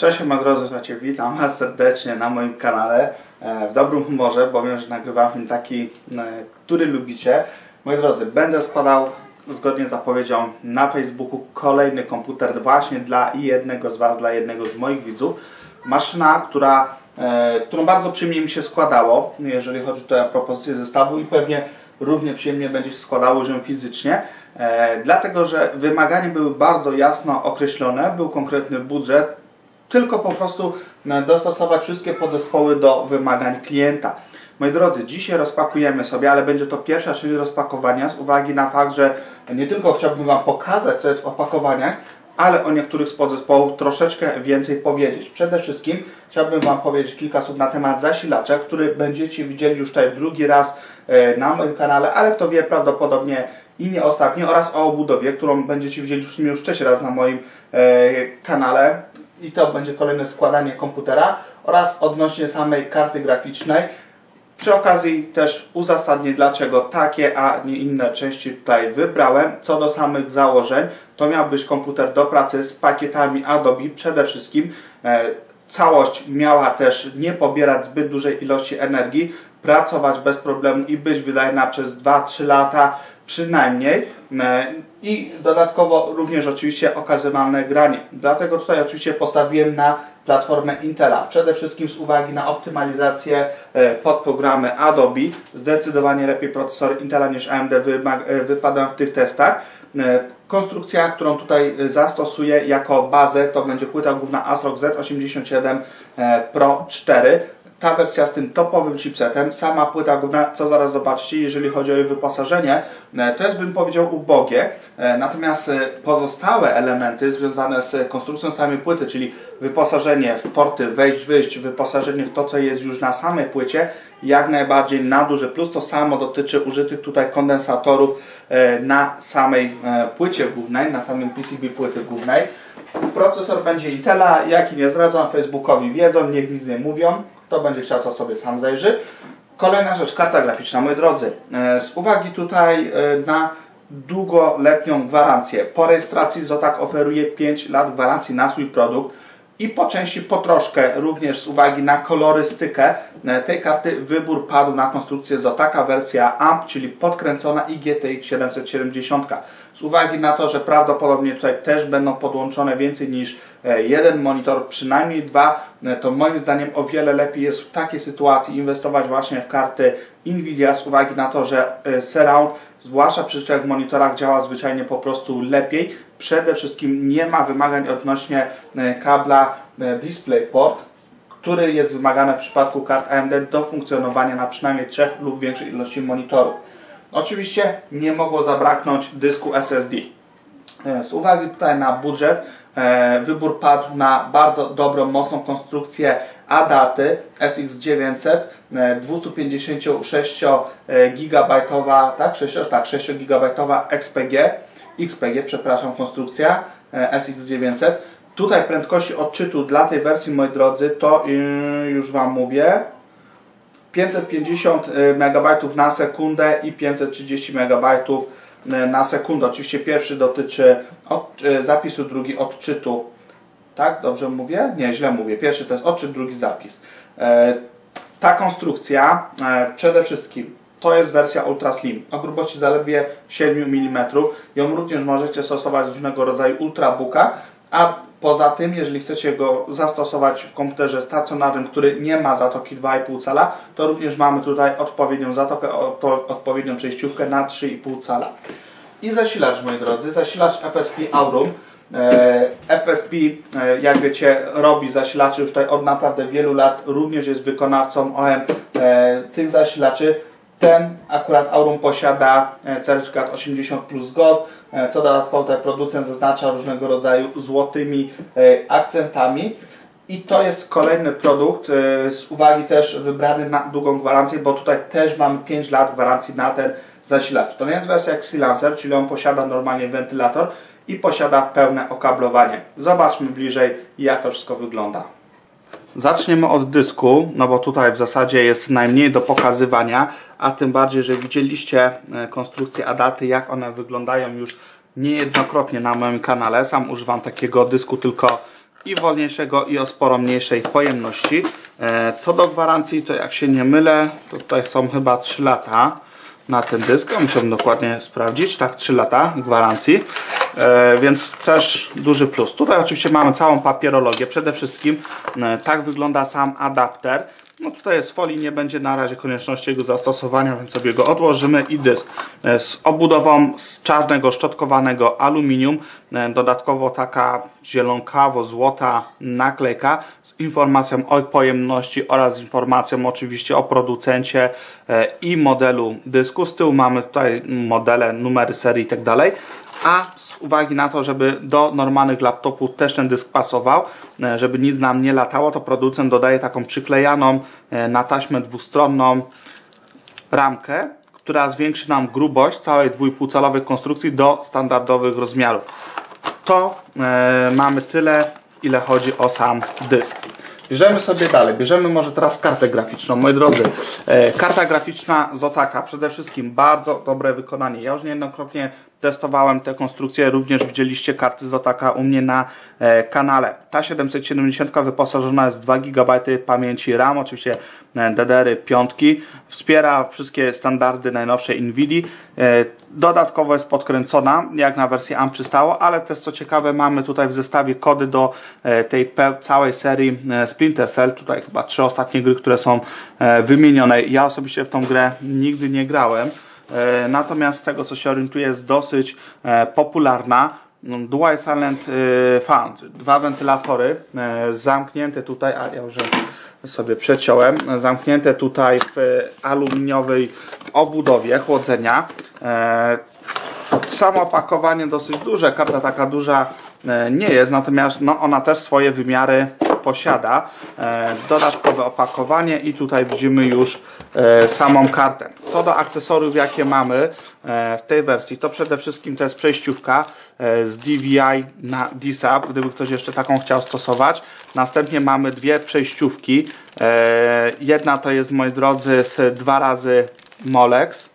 Cześć moi drodzy, słuchajcie, witam Was serdecznie na moim kanale e, w dobrym humorze, bo wiem, że nagrywam film taki, e, który lubicie. Moi drodzy, będę składał zgodnie z zapowiedzią na Facebooku kolejny komputer właśnie dla jednego z Was, dla jednego z moich widzów. Maszyna, która, e, którą bardzo przyjemnie mi się składało, jeżeli chodzi tutaj o propozycję zestawu i pewnie równie przyjemnie będzie się składało ją fizycznie, dlatego że wymagania były bardzo jasno określone, był konkretny budżet, tylko po prostu e, dostosować wszystkie podzespoły do wymagań klienta. Moi drodzy, dzisiaj rozpakujemy sobie, ale będzie to pierwsza część rozpakowania z uwagi na fakt, że nie tylko chciałbym Wam pokazać, co jest w opakowaniach, ale o niektórych z podzespołów troszeczkę więcej powiedzieć. Przede wszystkim chciałbym Wam powiedzieć kilka słów na temat zasilacza, który będziecie widzieli już tutaj drugi raz e, na moim kanale, ale kto wie, prawdopodobnie i nie ostatni, oraz o obudowie, którą będziecie widzieli sumie już trzeci raz na moim e, kanale i to będzie kolejne składanie komputera oraz odnośnie samej karty graficznej. Przy okazji też uzasadnię dlaczego takie, a nie inne części tutaj wybrałem. Co do samych założeń, to miał być komputer do pracy z pakietami Adobe przede wszystkim. E, całość miała też nie pobierać zbyt dużej ilości energii, pracować bez problemu i być wydajna przez 2-3 lata przynajmniej e, i dodatkowo również oczywiście okazjonalne granie. Dlatego tutaj oczywiście postawiłem na platformę Intela. Przede wszystkim z uwagi na optymalizację e, pod programy Adobe. Zdecydowanie lepiej procesory Intela niż AMD e, wypadają w tych testach. Konstrukcja, którą tutaj zastosuję jako bazę to będzie płyta główna ASRock Z87 Pro 4 ta wersja z tym topowym chipsetem, sama płyta główna, co zaraz zobaczycie, jeżeli chodzi o jej wyposażenie, e, to jest bym powiedział ubogie, e, natomiast e, pozostałe elementy związane z konstrukcją samej płyty, czyli wyposażenie w porty wejść, wyjść, wyposażenie w to, co jest już na samej płycie, jak najbardziej na duży plus. To samo dotyczy użytych tutaj kondensatorów na samej płycie głównej, na samym PCB płyty głównej. Procesor będzie Intela, jaki nie zdradzam, Facebookowi wiedzą, niech nic nie mówią. Kto będzie chciał, to sobie sam zajrzy. Kolejna rzecz, karta graficzna. Moi drodzy, e, z uwagi tutaj e, na długoletnią gwarancję, po rejestracji Zotac oferuje 5 lat gwarancji na swój produkt i po części po troszkę również z uwagi na kolorystykę e, tej karty wybór padł na konstrukcję Zotaka wersja AMP, czyli podkręcona i GTX 770. Z uwagi na to, że prawdopodobnie tutaj też będą podłączone więcej niż e, jeden monitor, przynajmniej dwa, e, to moim zdaniem o wiele lepiej jest w takiej sytuacji inwestować właśnie w karty Nvidia z uwagi na to, że Surround zwłaszcza przy czterech monitorach działa zwyczajnie po prostu lepiej. Przede wszystkim nie ma wymagań odnośnie e, kabla e, DisplayPort, który jest wymagany w przypadku kart AMD do funkcjonowania na przynajmniej trzech lub większej ilości monitorów. Oczywiście nie mogło zabraknąć dysku SSD. E, z uwagi tutaj na budżet wybór padł na bardzo dobrą, mocną konstrukcję ADATY SX900 256 GB, tak, 6, tak, 6 GB XPG XPG, przepraszam, konstrukcja e, SX900. Tutaj prędkości odczytu dla tej wersji, moi drodzy, to yy, już Wam mówię, 550 e, MB na sekundę i 530 MB e, na sekundę. Oczywiście pierwszy dotyczy od, zapisu, drugi odczytu. Tak, dobrze mówię? Nie, źle mówię. Pierwszy to jest odczyt, drugi zapis. Ta konstrukcja przede wszystkim to jest wersja Ultra Slim o grubości zaledwie 7 mm. Ją również możecie stosować różnego rodzaju ultrabooka, a poza tym, jeżeli chcecie go zastosować w komputerze stacjonarnym, który nie ma zatoki 2,5 cala, to również mamy tutaj odpowiednią zatokę, odpowiednią przejściówkę na 3,5 cala. I zasilacz, moi drodzy, zasilacz FSP Aurum. E, FSP, e, jak wiecie, robi zasilaczy już tutaj od naprawdę wielu lat, również jest wykonawcą OM e, tych zasilaczy. Ten akurat Aurum posiada certyfikat 80 plus Gold, co dodatkowo ten producent zaznacza różnego rodzaju złotymi e, akcentami. I to jest kolejny produkt, z uwagi też wybrany na długą gwarancję, bo tutaj też mamy 5 lat gwarancji na ten zasilacz. To nie jest wersja jak Silencer, czyli on posiada normalnie wentylator i posiada pełne okablowanie. Zobaczmy bliżej jak to wszystko wygląda. Zaczniemy od dysku, no bo tutaj w zasadzie jest najmniej do pokazywania, a tym bardziej, że widzieliście e, konstrukcję Adaty, jak one wyglądają już niejednokrotnie na moim kanale. Sam używam takiego dysku tylko i wolniejszego i o sporo mniejszej pojemności. E, co do gwarancji, to jak się nie mylę, to tutaj są chyba 3 lata na ten dysk. Musiałbym dokładnie sprawdzić. Tak, 3 lata gwarancji, więc też duży plus. Tutaj oczywiście mamy całą papierologię. Przede wszystkim e, tak wygląda sam adapter. No tutaj jest folii, nie będzie na razie konieczności jego zastosowania, więc sobie go odłożymy i dysk e, z obudową z czarnego szczotkowanego aluminium, e, dodatkowo taka zielonkawo-złota naklejka z informacją o pojemności oraz informacją oczywiście o producencie e, i modelu dysku. Z tyłu mamy tutaj modele, numery serii i tak a z uwagi na to, żeby do normalnych laptopów też ten dysk pasował, e, żeby nic nam nie latało, to producent dodaje taką przyklejaną e, na taśmę dwustronną ramkę, która zwiększy nam grubość całej 2,5 calowej konstrukcji do standardowych rozmiarów. To e, mamy tyle, ile chodzi o sam dysk. Bierzemy sobie dalej, bierzemy może teraz kartę graficzną. Moi drodzy, karta graficzna Zotaka, przede wszystkim bardzo dobre wykonanie. Ja już niejednokrotnie testowałem te konstrukcje, również widzieliście karty Zotaka u mnie na e, kanale. Ta 770 wyposażona jest w 2 GB pamięci RAM, oczywiście e, DDR-y piątki, wspiera wszystkie standardy najnowszej NVIDII. E, dodatkowo jest podkręcona, jak na wersję ARM przystało, ale też co ciekawe mamy tutaj w zestawie kody do tej całej serii Splinter Cell. Tutaj chyba trzy ostatnie gry, które są wymienione. Ja osobiście w tą grę nigdy nie grałem. E, natomiast z tego co się orientuję jest dosyć e, popularna. No, Dual Silent e, Fan, dwa wentylatory zamknięte tutaj, a ja już sobie przeciąłem, zamknięte tutaj w aluminiowej obudowie chłodzenia. Samo opakowanie dosyć duże, karta taka duża nie jest, natomiast no, ona też swoje wymiary posiada. E, dodatkowe opakowanie i tutaj widzimy już e, samą kartę. Co do akcesoriów, jakie mamy e, w tej wersji, to przede wszystkim to jest przejściówka z DVI na DSAP, gdyby ktoś jeszcze taką chciał stosować. Następnie mamy dwie przejściówki. Jedna to jest, moi drodzy, z dwa razy Molex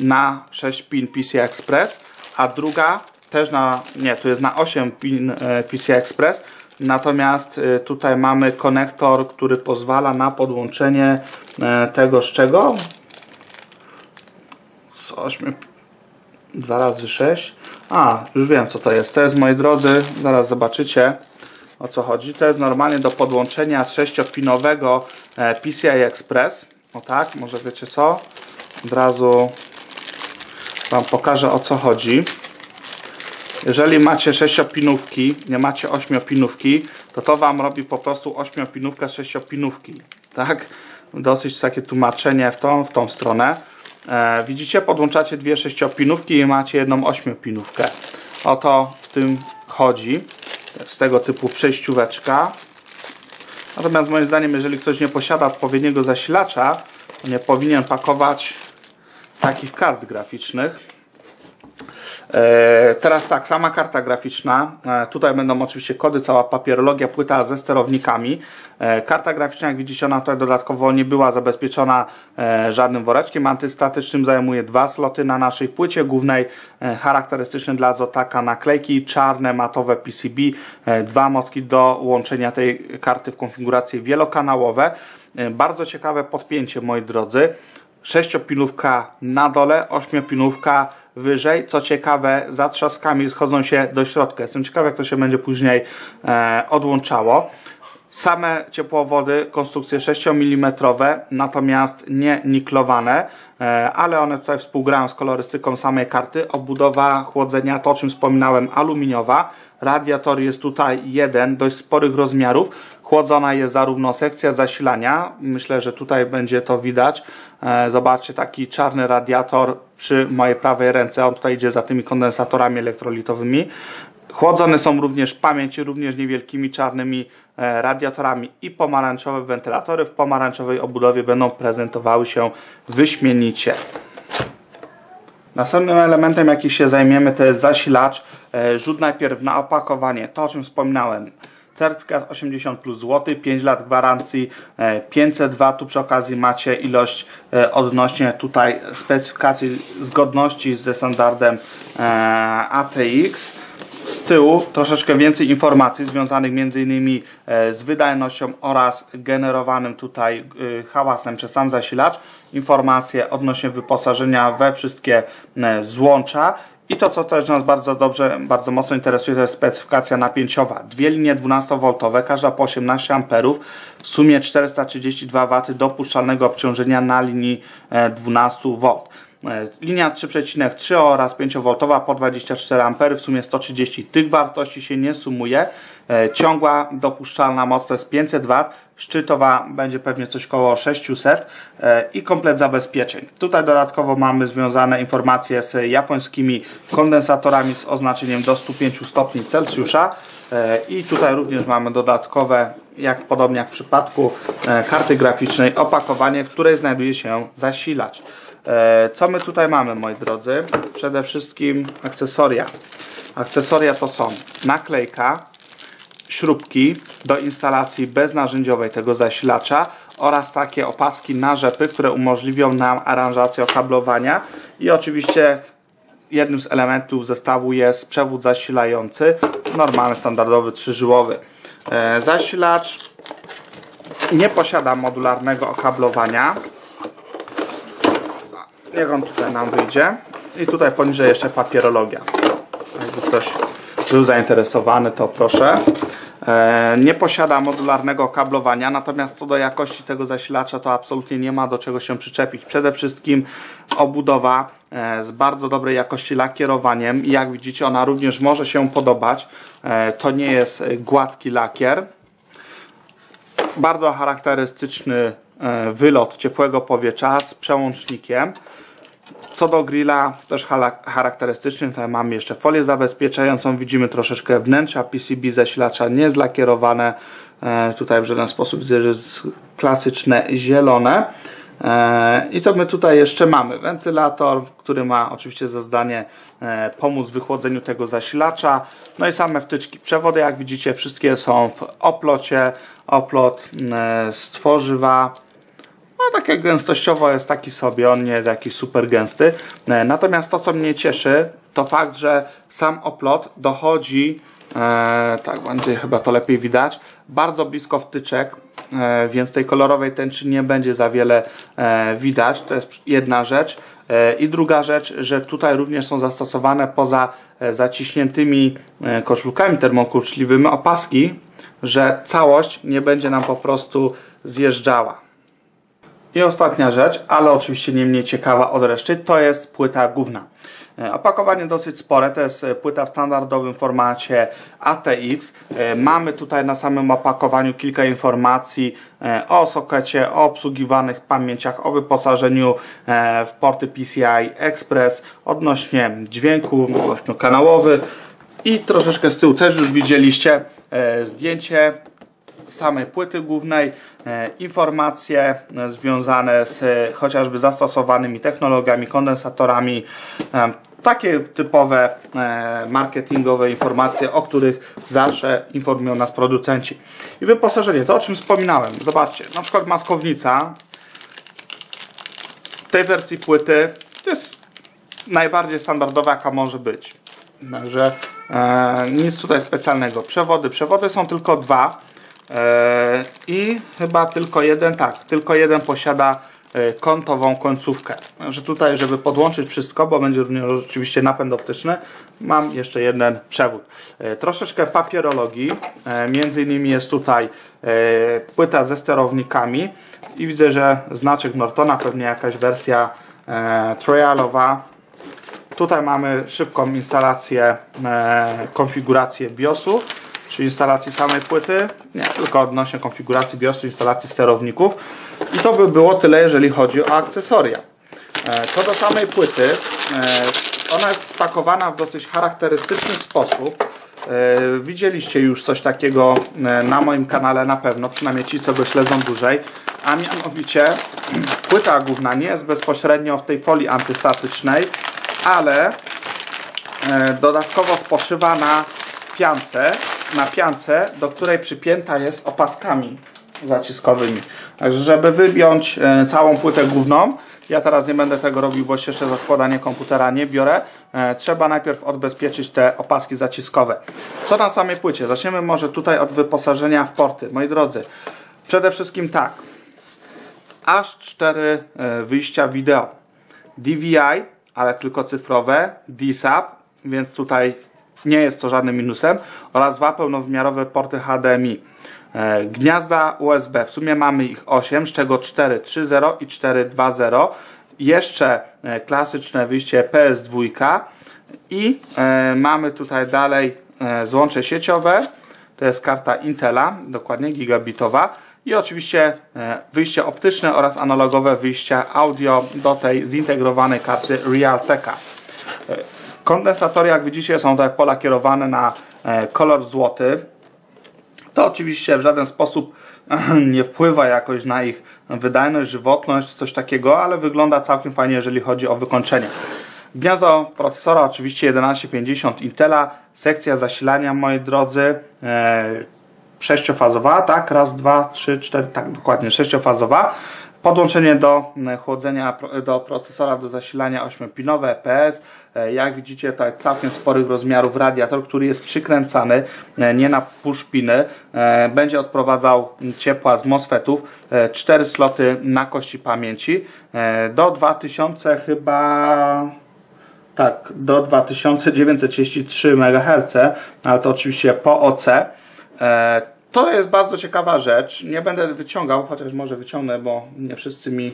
na 6 pin PCI Express, a druga też na, nie, tu jest na 8 pin PCI Express, Natomiast y, tutaj mamy konektor, który pozwala na podłączenie e, tego z czego? Z 8 2 razy 6 a już wiem co to jest. To jest moi drodzy zaraz zobaczycie o co chodzi. To jest normalnie do podłączenia z 6-pinowego e, PCI Express. O tak może wiecie co? Od razu Wam pokażę o co chodzi jeżeli macie 6-opinówki, nie macie 8-opinówki, to to Wam robi po prostu 8-opinówkę z 6-opinówki. Tak? Dosyć takie tłumaczenie w tą, w tą stronę. E, widzicie, podłączacie dwie 6-opinówki i macie jedną 8-opinówkę. O to w tym chodzi. Z tego typu przejścióweczka. Natomiast moim zdaniem, jeżeli ktoś nie posiada odpowiedniego zasilacza, to nie powinien pakować takich kart graficznych. E, teraz tak, sama karta graficzna. E, tutaj będą oczywiście kody, cała papierologia, płyta ze sterownikami. E, karta graficzna, jak widzicie, ona tutaj dodatkowo nie była zabezpieczona żadnym woreczkiem antystatycznym. Zajmuje dwa sloty na naszej płycie głównej. Charakterystyczne dla Zotaka naklejki, czarne, matowe PCB. Dwa mostki do łączenia tej karty w konfiguracji wielokanałowe. Bardzo ciekawe podpięcie, moi drodzy sześciopinówka na dole, ośmiopinówka wyżej. Co ciekawe, zatrzaskami schodzą się do środka. Jestem ciekawy, jak to się będzie później e, odłączało. Same ciepłowody, konstrukcje 6 mm, natomiast nie niklowane, e, ale one tutaj współgrają z kolorystyką samej karty. Obudowa chłodzenia, to o czym wspominałem, aluminiowa. Radiator jest tutaj jeden, dość sporych rozmiarów. Chłodzona jest zarówno sekcja zasilania, myślę, że tutaj będzie to widać. E, zobaczcie, taki czarny radiator przy mojej prawej ręce, on tutaj idzie za tymi kondensatorami elektrolitowymi. Chłodzone są również pamięci, również niewielkimi czarnymi e, radiatorami i pomarańczowe wentylatory w pomarańczowej obudowie będą prezentowały się wyśmienicie. Następnym elementem, jaki się zajmiemy, to jest zasilacz. E, rzut najpierw na opakowanie, to o czym wspominałem. Certyfikat 80 plus złoty, 5 lat gwarancji, 502. E, tu przy okazji macie ilość odnośnie tutaj specyfikacji zgodności ze standardem ATX. Z tyłu troszeczkę więcej informacji związanych m.in. e, z wydajnością oraz generowanym tutaj e, hałasem przez sam zasilacz. Informacje odnośnie wyposażenia we wszystkie e, złącza. I to, co też nas bardzo dobrze, bardzo mocno interesuje, to jest specyfikacja napięciowa. Dwie linie 12V, każda po 18 A, w sumie 432 W dopuszczalnego obciążenia na linii 12V. E, linia 3,3 oraz 5V po 24 A, w sumie 130. Tych wartości się nie sumuje. E, ciągła dopuszczalna moc to jest 500 W, szczytowa będzie pewnie coś koło 600 e, i komplet zabezpieczeń. Tutaj dodatkowo mamy związane informacje z japońskimi kondensatorami z oznaczeniem do 105 stopni Celsjusza i tutaj również mamy dodatkowe, jak podobnie jak w przypadku karty graficznej, opakowanie, w której znajduje się zasilacz. E, co my tutaj mamy, moi drodzy? Przede wszystkim akcesoria. Akcesoria to są naklejka, śrubki do instalacji beznarzędziowej tego zasilacza oraz takie opaski na rzepy, które umożliwią nam aranżację okablowania i oczywiście jednym z elementów zestawu jest przewód zasilający, normalny, standardowy, trzyżyłowy. E, zasilacz nie posiada modularnego okablowania, jak on tutaj nam wyjdzie. I tutaj poniżej jeszcze papierologia. Jakby ktoś był zainteresowany, to proszę. E, nie posiada modularnego kablowania, natomiast co do jakości tego zasilacza to absolutnie nie ma do czego się przyczepić. Przede wszystkim obudowa e, z bardzo dobrej jakości lakierowaniem jak widzicie ona również może się podobać. E, to nie jest gładki lakier. Bardzo charakterystyczny wylot ciepłego powietrza z przełącznikiem. Co do grilla, też charakterystycznym, tutaj mamy jeszcze folię zabezpieczającą. Widzimy troszeczkę wnętrza PCB zasilacza niezlakierowane. E, tutaj w żaden sposób widzę, że jest klasyczne zielone. E, I co my tutaj jeszcze mamy? Wentylator, który ma oczywiście za zadanie e, pomóc w wychłodzeniu tego zasilacza. No i same wtyczki. Przewody, jak widzicie, wszystkie są w oplocie. Oplot z tworzywa no tak jak gęstościowo jest taki sobie, on nie jest jakiś super gęsty. E, natomiast to, co mnie cieszy, to fakt, że sam oplot dochodzi, e, tak będzie chyba to lepiej widać, bardzo blisko wtyczek, e, więc tej kolorowej tęczy nie będzie za wiele e, widać. To jest jedna rzecz. E, I druga rzecz, że tutaj również są zastosowane poza e, zaciśniętymi koszulkami termokurczliwymi opaski, że całość nie będzie nam po prostu zjeżdżała. I ostatnia rzecz, ale oczywiście nie mniej ciekawa od reszty, to jest płyta główna. E, opakowanie dosyć spore, to jest e, płyta w standardowym formacie ATX. E, mamy tutaj na samym opakowaniu kilka informacji o sokecie, o obsługiwanych pamięciach, o wyposażeniu w porty PCI Express, odnośnie dźwięku, kanałowy i troszeczkę z tyłu też już widzieliście zdjęcie samej płyty głównej, e, informacje e, związane z e, chociażby zastosowanymi technologiami, kondensatorami, takie typowe marketingowe informacje, o których zawsze informują nas producenci. I wyposażenie, to o czym wspominałem. Zobaczcie, na przykład maskownica w tej wersji płyty to jest najbardziej standardowa, jaka może być. Także e, nic tutaj specjalnego. Przewody. Przewody są tylko dwa. E, I chyba tylko jeden, tak, tylko jeden posiada e, kątową końcówkę. Że tutaj, żeby podłączyć wszystko, bo będzie również oczywiście napęd optyczny, mam jeszcze jeden przewód. E, troszeczkę papierologii, między innymi jest tutaj płyta ze sterownikami i widzę, że znaczek Nortona, pewnie jakaś wersja trialowa. Tutaj mamy szybką instalację, konfigurację BIOSu czy instalacji samej płyty, nie, tylko odnośnie konfiguracji BIOSu, instalacji sterowników. I to by było tyle, jeżeli chodzi o akcesoria. E, co do samej płyty, e, ona jest spakowana w dosyć charakterystyczny sposób. E, widzieliście już coś takiego na moim kanale na pewno, przynajmniej ci, co go śledzą dłużej. A mianowicie płyta główna nie jest bezpośrednio w tej folii antystatycznej, ale dodatkowo spoczywa na piance, na piance, do której przypięta jest opaskami zaciskowymi. Także żeby wybiąć e, całą płytę główną, Ja teraz nie będę tego robił, bo jeszcze za składanie komputera nie biorę. E, trzeba najpierw odbezpieczyć te opaski zaciskowe. Co na samej płycie? Zaczniemy może tutaj od wyposażenia w porty. Moi drodzy, przede wszystkim tak. Aż cztery e, wyjścia wideo. DVI, ale tylko cyfrowe, DSAP, więc tutaj nie jest to żadnym minusem, oraz dwa pełnowymiarowe porty HDMI. E, Gniazda USB, w sumie mamy ich 8, z czego 4 3.0 i 4 2.0. Jeszcze e, klasyczne wyjście PS2 i e, mamy tutaj dalej złącze sieciowe, to jest karta Intela, dokładnie gigabitowa i oczywiście wyjście optyczne oraz analogowe wyjścia audio do tej zintegrowanej karty Realteka. Kondensatory, jak widzicie, są tutaj pola kierowane na e, kolor złoty. To oczywiście w żaden sposób nie wpływa jakoś na ich wydajność, żywotność, coś takiego, ale wygląda całkiem fajnie, jeżeli chodzi o wykończenie. Gniazdo procesora oczywiście 1150 Intela, sekcja zasilania, moi drodzy, e, sześciofazowa, tak, raz, dwa, trzy, cztery, tak, dokładnie, sześciofazowa. Podłączenie do e, chłodzenia, do procesora do zasilania 8-pinowe EPS. E, Jak widzicie, tutaj całkiem sporych rozmiarów radiator, który jest przykręcany, e, nie na puszpiny. E, Będzie odprowadzał ciepła z MOSFETów. Cztery sloty na kości pamięci. Do 2000 chyba tak, do 2933 MHz, ale to oczywiście po OC. To jest bardzo ciekawa rzecz. Nie będę wyciągał, chociaż może wyciągnę, bo nie wszyscy mi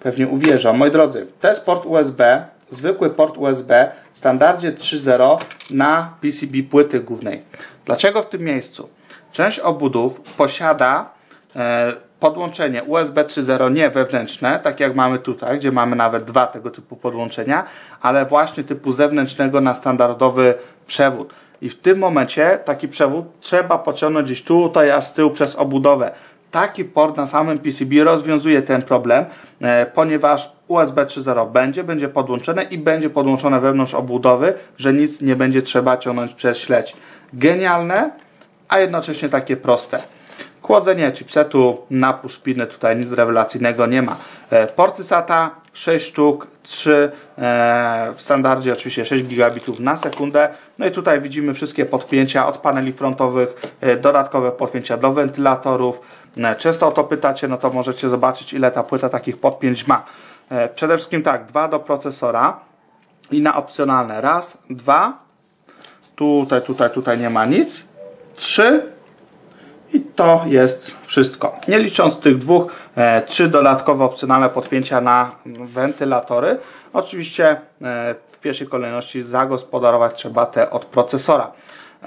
pewnie uwierzą. Moi drodzy, to jest port USB, zwykły port USB w standardzie 3.0 na PCB płyty głównej. Dlaczego w tym miejscu? Część obudów posiada e, podłączenie USB 3.0 nie wewnętrzne, tak jak mamy tutaj, gdzie mamy nawet dwa tego typu podłączenia, ale właśnie typu zewnętrznego na standardowy przewód. I w tym momencie taki przewód trzeba pociągnąć gdzieś tutaj, aż z tyłu przez obudowę. Taki port na samym PCB rozwiązuje ten problem, e, ponieważ USB 3.0 będzie, będzie podłączone i będzie podłączone wewnątrz obudowy, że nic nie będzie trzeba ciągnąć przez śledź. Genialne, a jednocześnie takie proste. Chłodzenie chipsetu na puszpiny, tutaj nic rewelacyjnego nie ma. E, Porty SATA 6 sztuk, 3 e, w standardzie oczywiście 6 gigabitów na sekundę. No i tutaj widzimy wszystkie podpięcia od paneli frontowych, e, dodatkowe podpięcia do wentylatorów. Często o to pytacie, no to możecie zobaczyć ile ta płyta takich podpięć ma. Przede wszystkim tak, dwa do procesora i na opcjonalne raz, dwa, tutaj, tutaj, tutaj nie ma nic, trzy i to jest wszystko. Nie licząc tych dwóch, e, trzy dodatkowe opcjonalne podpięcia na wentylatory. Oczywiście e, w pierwszej kolejności zagospodarować trzeba te od procesora.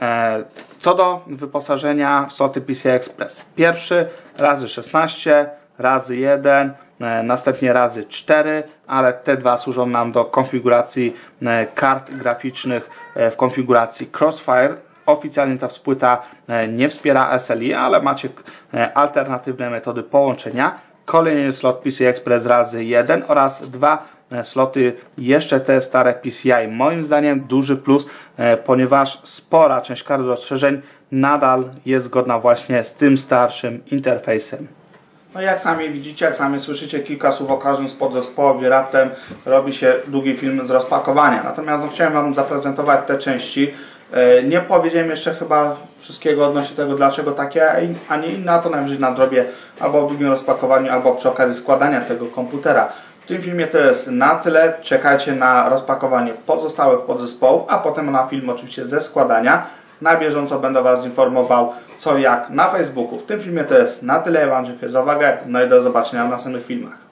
E, co do wyposażenia w sloty PCI Express. Pierwszy razy 16, razy 1, e, następnie razy 4, ale te dwa służą nam do konfiguracji e, kart graficznych e, w konfiguracji Crossfire. Oficjalnie ta współpłyta e, nie wspiera SLI, ale macie e, alternatywne metody połączenia. Kolejny slot PCI Express razy 1 oraz dwa e, sloty jeszcze te stare PCI. Moim zdaniem duży plus, ponieważ spora część kart rozszerzeń nadal jest zgodna właśnie z tym starszym interfejsem. No jak sami widzicie, jak sami słyszycie, kilka słów o każdym z podzespołowi raptem robi się długi film z rozpakowania. Natomiast no, chciałem Wam zaprezentować te części. E, Nie powiedziałem jeszcze chyba wszystkiego odnośnie tego, dlaczego takie, a nie inne, a to najwyżej na drobie albo w drugim rozpakowaniu, albo przy okazji składania tego komputera. W tym filmie to jest na tyle. Czekajcie na rozpakowanie pozostałych podzespołów, a potem na film oczywiście ze składania. Na bieżąco będę Was informował co jak na Facebooku. W tym filmie to jest na tyle. Ja Wam dziękuję za uwagę. No i do zobaczenia w następnych filmach.